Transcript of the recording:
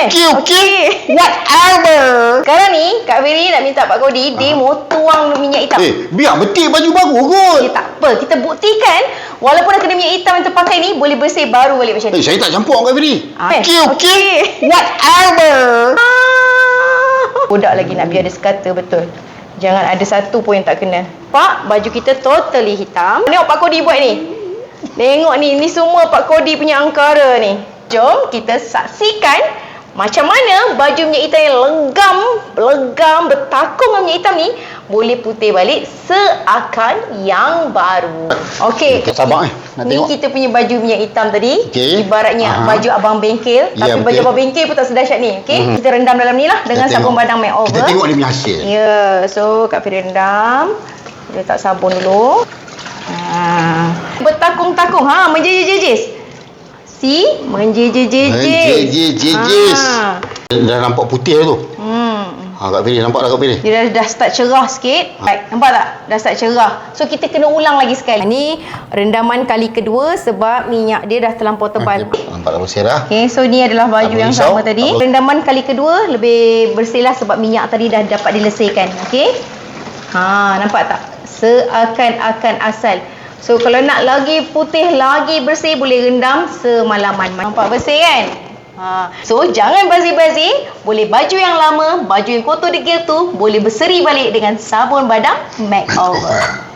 Okey, okey. Whatever. Sekarang ni, Kak Firi nak minta Pak Kodi, dia mau tuang minyak hitam. Eh, biar betik baju baru kot. Eh, tak apa. Kita buktikan, walaupun dah kena minyak hitam yang terpakai ni, boleh bersih baru balik macam Eh, ni. saya tak campur Kak Firi. Ah, Okey, eh, okey. Whatever. Ah. Budak lagi nak biar dia sekata betul. Jangan ada satu pun yang tak kena. Pak, baju kita totally hitam. Tengok Pak Kodi buat ni. Tengok ni, ni semua Pak Kodi punya angkara ni. Jom kita saksikan macam mana baju minyak hitam yang legam, legam, bertakung dengan minyak hitam ni boleh putih balik seakan yang baru. Okey. Okey, sabar, eh. Nak ni tengok. kita punya baju minyak hitam tadi. Okey. Ibaratnya Aha. baju abang bengkel. Ya, tapi baju betul. abang bengkel pun tak sedahsyat ni. Okey. Mhm. Kita rendam dalam ni lah dengan sabun badang makeover. Kita tengok dia punya hasil. Ya, so Kak Firi rendam. Letak sabun dulu. Ha. Bertakung-takung. Ha, menjejis-jejis. Si, menjejis-jejis. Menjejis-jejis. Ha. Dah nampak putih tu. Hmm. Ha, Kak Firi, nampak tak Kak Firi? Dia dah, dah start cerah sikit. Right. Nampak tak? Dah start cerah. So kita kena ulang lagi sekali. Ini rendaman kali kedua sebab minyak dia dah terlampau tebal. Okey, Nampak tak bersih dah? Okay, so ni adalah baju Tak yang risau, sama tadi. tak apa. Rendaman kali kedua lebih bersihlah sebab minyak tadi dah dapat dilesirkan. Okay? Ha, nampak tak? Seakan-akan asal. So kalau nak lagi putih, lagi bersih boleh rendam semalaman. Nampak bersih kan? Ha. So jangan basi-basi. Boleh baju yang lama, baju yang kotor degil tu boleh berseri balik dengan sabun badang makeover.